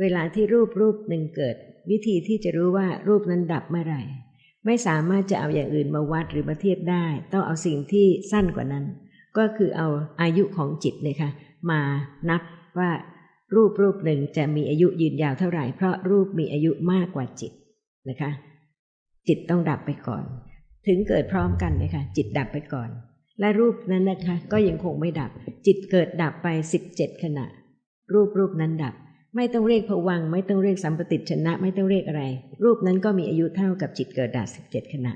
เวลาที่รูปรูปหนึ่งเกิด วิธีที่จะรู้ว่ารูปนั้นดับเมื่อไหร่ ไม่สามารถจะเอาอย่างอื่นมาวัดหรือมาเทียบได้ ต้องเอาสิ่งที่สั้นกว่านั้น ก็คือเอาอายุของจิตเลยค่ะมานับว่ารูปรูปหนึ่งจะมีอายุยืนยาวเท่าไหร่ เพราะรูปมีอายุมากกว่าจิตนะคะ จิตต้องดับไปก่อน ถึงเกิดพร้อมกันนะคะจิตดับไปก่อน และรูปนั้นนะคะ ก็ยังคงไม่ดับ จิตเกิดดับไปสิบเจ็ดขณะ รูปรูปนั้นดับ ไม่ต้องเรียกผวังไม่ต้องเรียกสัมปติชนะ ไม่ต้องเรียกอะไร รูปนั้นก็มีอายุเท่ากับจิตเกิดดับสิบเจ็ดขณะ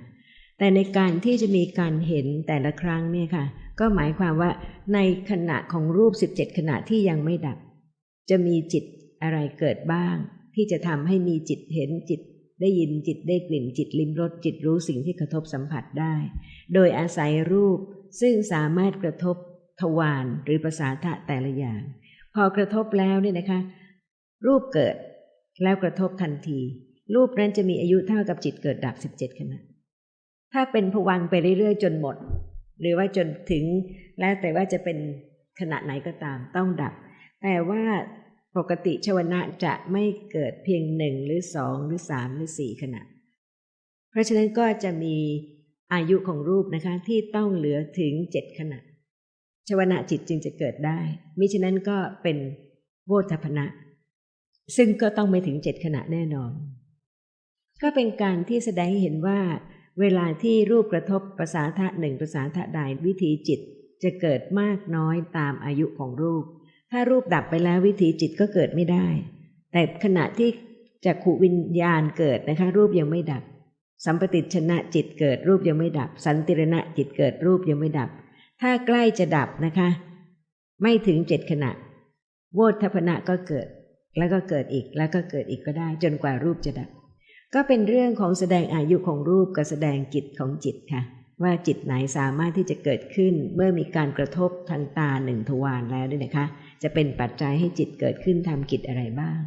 แต่ในการที่จะมีการเห็นแต่ละครั้งเนี่ยค่ะ ก็หมายความว่าในขณะของรูปสิบเจ็ดขณะที่ยังไม่ดับ จะมีจิตอะไรเกิดบ้าง ที่จะทำให้มีจิตเห็นจิตได้ยินจิตได้กลิ่นจิตลิ้มรสจิตรู้สิ่งที่กระทบสัมผัสได้ โดยอาศัยรูปซึ่งสามารถกระทบทวารหรือประสาทะแต่ละอย่าง พอกระทบแล้วเนี่ยนะคะ รูปเกิดแล้วกระทบทันที รูปนั้นจะมีอายุเท่ากับจิตเกิดดับสิบเจ็ดขณะ ถ้าเป็นผวังไปเรื่อยๆ จนหมด หรือว่าจนถึงแล้วแต่ว่าจะเป็นขณะไหนก็ตามต้องดับ แต่ว่าปกติชวนะจะไม่เกิดเพียงหนึ่งหรือสองหรือสามหรือสี่ขณะ เพราะฉะนั้นก็จะมีอายุของรูปนะคะที่ต้องเหลือถึงเจ็ดขณะ ชวนะจิตจึงจะเกิดได้ มิฉะนั้นก็เป็นโวทพนะ ซึ่งก็ต้องไม่ถึงเจ็ดขณะแน่นอน ก็เป็นการที่แสดงให้เห็นว่า เวลาที่รูปกระทบภาษาทะหนึ่งภาษาทะใดวิธีจิตจะเกิดมากน้อยตามอายุของรูป ถ้ารูปดับไปแล้ววิถีจิตก็เกิดไม่ได้ แต่ขณะที่จักขวิญญาณเกิดนะคะ รูปยังไม่ดับ สัมปติชนะจิตเกิดรูปยังไม่ดับ สันติรณะจิตเกิดรูปยังไม่ดับ ถ้าใกล้จะดับนะคะ ไม่ถึงเจ็ดขณะ โวทัพนะก็เกิด แล้วก็เกิดอีกแล้วก็เกิดอีกก็ได้ จนกว่ารูปจะดับ ก็เป็นเรื่องของแสดงอายุของรูปกับแสดงจิตของจิตค่ะ ว่าจิตไหนสามารถที่จะเกิดขึ้น เมื่อมีการกระทบทางตาหนึ่งทวารแล้วด้วยนะคะ จะเป็นปัจจัยให้จิตเกิดขึ้นทำกิจอะไรบ้าง